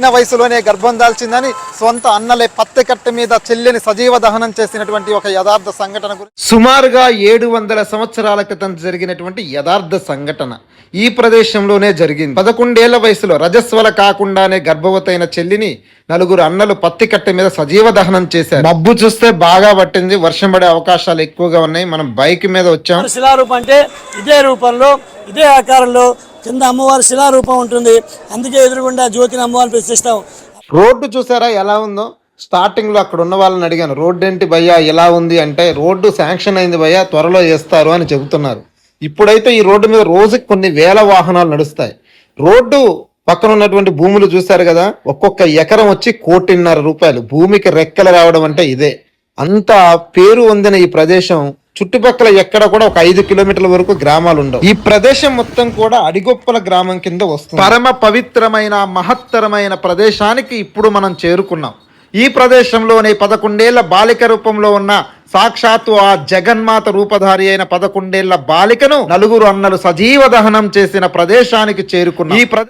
చిన్న వయసులోనే గర్భం దాల్చిందని సొంత అన్నలే పత్తి కట్టె మీద చెల్లిని సజీవ దహనం చేసినటువంటి ఒక యథార్థ సంఘటన గురించి సుమారుగా ఏడు వందల సంవత్సరాల క్రితం జరిగినటువంటి యథార్థ సంఘటన ఈ ప్రదేశంలోనే జరిగింది. పదకొండేళ్ళ వయసులో రజస్వల కాకుండానే గర్భవతైన చెల్లిని నలుగురు అన్నలు పత్తి కట్టె మీద సజీవ దహనం చేశారు. మబ్బు చూస్తే బాగా పట్టింది. వర్షం పడే అవకాశాలు ఎక్కువగా ఉన్నాయి. మనం బైక్ మీద వచ్చాం. శిలారూపం అంటే ఇదే రూపంలో ఇదే ఆకారంలో కింద అమ్మవారి శిలారూపం ఉంటుంది. అందుకే ఎదురుగుండా జ్యోతిని అమ్మవారిని ప్రతిష్టాం రోడ్డు చూసారా ఎలా ఉందో? స్టార్టింగ్లో అక్కడ ఉన్న వాళ్ళని అడిగాను రోడ్డు ఏంటి భయ్యా ఎలా ఉంది? అంటే రోడ్డు శాంక్షన్ అయింది భయ్యా త్వరలో చేస్తారు అని చెబుతున్నారు. ఇప్పుడైతే ఈ రోడ్డు మీద రోజుకి కొన్ని వేల వాహనాలు నడుస్తాయి. రోడ్డు పక్కన ఉన్నటువంటి భూములు చూశారు కదా ఒక్కొక్క ఎకరం వచ్చి కోటిన్నర రూపాయలు. భూమికి రెక్కలు రావడం అంటే ఇదే. అంత పేరు పొందిన ఈ ప్రదేశం చుట్టుపక్కల ఎక్కడ కూడా ఒక ఐదు కిలోమీటర్ల వరకు గ్రామాలు ఉండవు. ఈ ప్రదేశం మొత్తం కూడా అడిగొప్పల గ్రామం కింద వస్తుంది. పరమ పవిత్రమైన మహత్తరమైన ప్రదేశానికి ఇప్పుడు మనం చేరుకున్నాం. ఈ ప్రదేశంలోనే పదకొండేళ్ళ బాలిక రూపంలో ఉన్న సాక్షాత్తు ఆ జగన్మాత రూపధారి అయిన పదకొండేళ్ళ బాలికను నలుగురు అన్నలు సజీవ దహనం చేసిన ప్రదేశానికి చేరుకున్న. ఈ